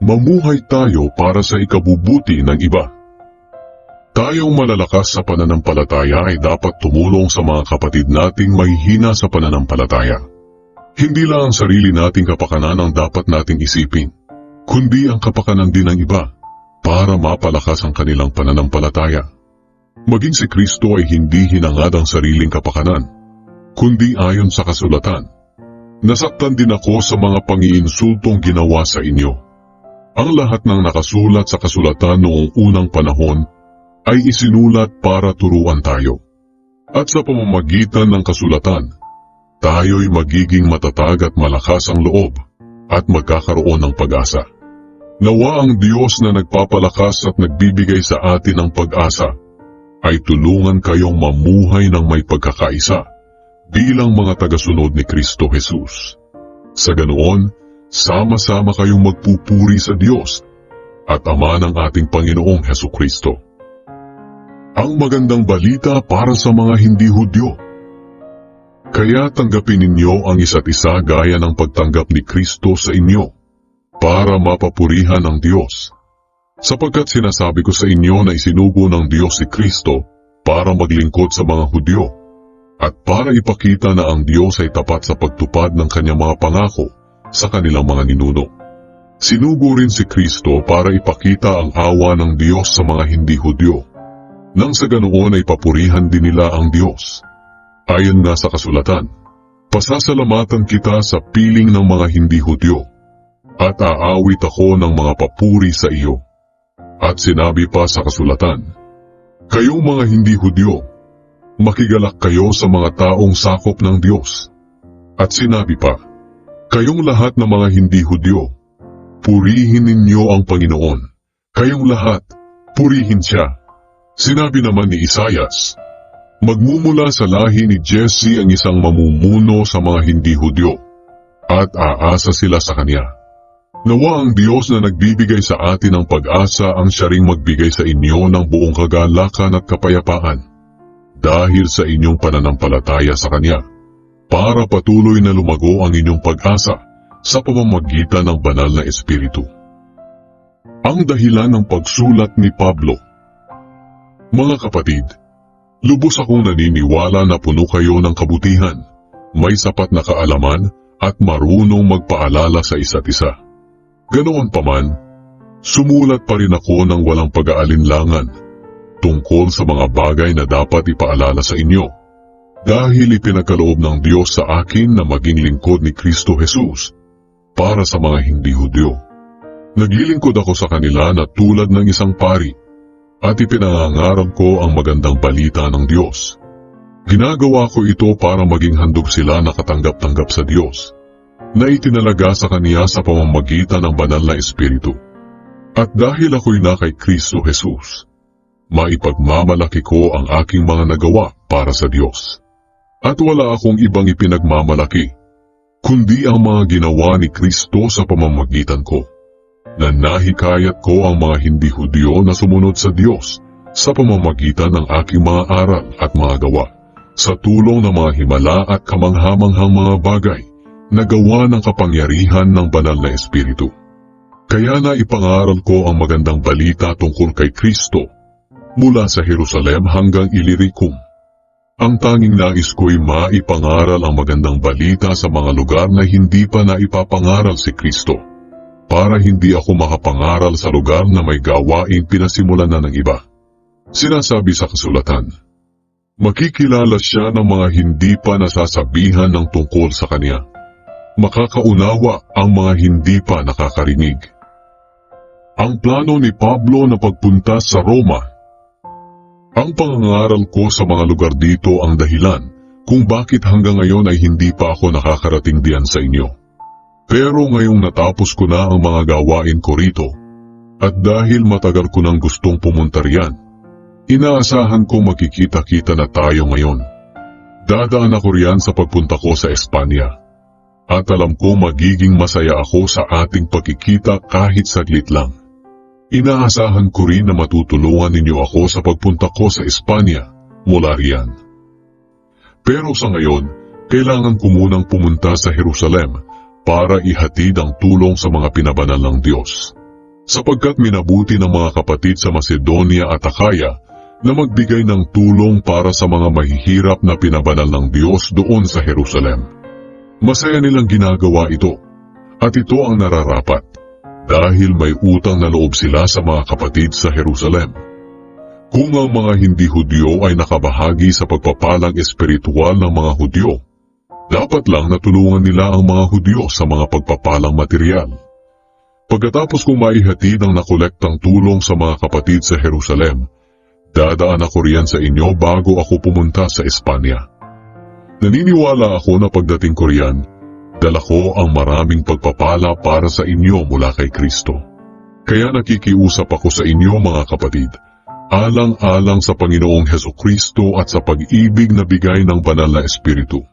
Mamuhay tayo para sa ikabubuti ng iba. Tayong malalakas sa pananampalataya ay dapat tumulong sa mga kapatid nating may hina sa pananampalataya. Hindi lang ang sarili nating kapakanan ang dapat nating isipin, kundi ang kapakanan din ng iba para mapalakas ang kanilang pananampalataya. Maging si Kristo ay hindi hinangad ang sariling kapakanan, kundi ayon sa kasulatan. Nasaktan din ako sa mga pangiinsultong ginawa sa inyo. Ang lahat ng nakasulat sa kasulatan noong unang panahon ay isinulat para turuan tayo. At sa pamamagitan ng kasulatan, tayo'y magiging matatag at malakas ang loob at magkakaroon ng pag-asa. Nawa ang Diyos na nagpapalakas at nagbibigay sa atin ng pag-asa ay tulungan kayong mamuhay ng may pagkakaisa bilang mga tagasunod ni Kristo Jesus. Sa ganoon, sama-sama kayong magpupuri sa Diyos at Ama ng ating Panginoong Heso Kristo. Ang magandang balita para sa mga hindi Hudyo. Kaya tanggapin ninyo ang isa't isa gaya ng pagtanggap ni Kristo sa inyo para mapapurihan ang Diyos. Sapagkat sinasabi ko sa inyo na isinugo ng Diyos si Kristo para maglingkod sa mga Hudyo at para ipakita na ang Diyos ay tapat sa pagtupad ng kanyang mga pangako sa kanilang mga ninuno. Sinugo rin si Kristo para ipakita ang awa ng Diyos sa mga hindi Hudyo, nang sa ganoon ay papurihan din nila ang Diyos. Ayon nga sa kasulatan, pasasalamatan kita sa piling ng mga hindi Hudyo, at aawit ako ng mga papuri sa iyo. At sinabi pa sa kasulatan, Kayong mga hindi Hudyo, makigalak kayo sa mga taong sakop ng Diyos. At sinabi pa, Kayong lahat ng mga hindi Hudyo, purihin ninyo ang Panginoon. Kayong lahat, purihin siya. Sinabi naman ni Isayas, Magmumula sa lahi ni Jesse ang isang mamumuno sa mga hindi Hudyo, at aasa sila sa kanya. Nawa ang Diyos na nagbibigay sa atin ng pag-asa ang siya ring magbigay sa inyo ng buong kagalakan at kapayapaan dahil sa inyong pananampalataya sa Kanya para patuloy na lumago ang inyong pag-asa sa pamamagitan ng banal na Espiritu. Ang dahilan ng pagsulat ni Pablo Mga kapatid, lubos akong naniniwala na puno kayo ng kabutihan, may sapat na kaalaman at marunong magpaalala sa isa't isa. Ganoon pa man, sumulat pa rin ako ng walang pag-aalinlangan tungkol sa mga bagay na dapat ipaalala sa inyo. Dahil ipinagkaloob ng Diyos sa akin na maging lingkod ni Kristo Jesus para sa mga hindi Hudyo. Naglilingkod ako sa kanila na tulad ng isang pari at ipinangangarap ko ang magandang balita ng Diyos. Ginagawa ko ito para maging handog sila na katanggap-tanggap sa Diyos na itinalaga sa Kaniya sa pamamagitan ng banal na Espiritu. At dahil ako'y na kay Kristo Jesus, maipagmamalaki ko ang aking mga nagawa para sa Diyos. At wala akong ibang ipinagmamalaki, kundi ang mga ginawa ni Kristo sa pamamagitan ko. Na nahikayat ko ang mga hindi Hudyo na sumunod sa Diyos sa pamamagitan ng aking mga aral at mga gawa, sa tulong ng mga himala at kamanghamanghang mga bagay na gawa ng kapangyarihan ng banal na Espiritu. Kaya na ipangaral ko ang magandang balita tungkol kay Kristo mula sa Jerusalem hanggang Ilyricum. Ang tanging nais ko'y maipangaral ang magandang balita sa mga lugar na hindi pa naipapangaral si Kristo, para hindi ako makapangaral sa lugar na may gawaing pinasimulan na ng iba. Sinasabi sa kasulatan, Makikilala siya ng mga hindi pa nasasabihan ng tungkol sa kanya. Makakaunawa ang mga hindi pa nakakarinig. Ang plano ni Pablo na pagpunta sa Roma ang pangangaral ko sa mga lugar dito ang dahilan kung bakit hanggang ngayon ay hindi pa ako nakakarating diyan sa inyo. Pero ngayong natapos ko na ang mga gawain ko rito, at dahil matagal ko nang gustong pumunta riyan, inaasahan ko makikita-kita na tayo ngayon. Dadaan ako riyan sa pagpunta ko sa Espanya. At alam ko magiging masaya ako sa ating pagkikita kahit saglit lang. Inaasahan ko rin na matutulungan ninyo ako sa pagpunta ko sa Espanya mula riyan. Pero sa ngayon, kailangan ko munang pumunta sa Jerusalem para ihatid ang tulong sa mga pinabanal ng Diyos. sapagkat minabuti ng mga kapatid sa Macedonia at Akaya na magbigay ng tulong para sa mga mahihirap na pinabanal ng Diyos doon sa Jerusalem. Masaya nilang ginagawa ito, at ito ang nararapat, dahil may utang na loob sila sa mga kapatid sa Jerusalem. Kung ang mga hindi Hudyo ay nakabahagi sa pagpapalang espiritual ng mga Hudyo, dapat lang natulungan nila ang mga Hudyo sa mga pagpapalang material. Pagkatapos kong maihatid ang nakolektang tulong sa mga kapatid sa Jerusalem, dadaan ako riyan sa inyo bago ako pumunta sa Espanya. Naniniwala ako na pagdating ko riyan, dala ko ang maraming pagpapala para sa inyo mula kay Kristo. Kaya nakikiusap ako sa inyo mga kapatid, alang-alang sa Panginoong Heso Kristo at sa pag-ibig na bigay ng banal na Espiritu.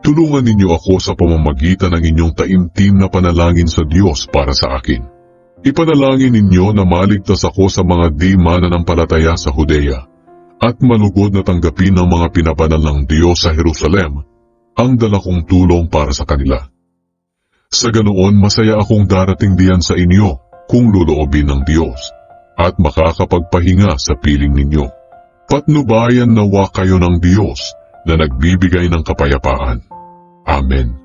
Tulungan ninyo ako sa pamamagitan ng inyong taimtim na panalangin sa Diyos para sa akin. Ipanalangin ninyo na maligtas ako sa mga di mananampalataya sa Judea at malugod na tanggapin ng mga pinabanal ng Diyos sa Jerusalem ang dala kong tulong para sa kanila. Sa ganoon masaya akong darating diyan sa inyo kung luloobin ng Diyos at makakapagpahinga sa piling ninyo. Patnubayan nawa kayo ng Diyos na nagbibigay ng kapayapaan. Amen.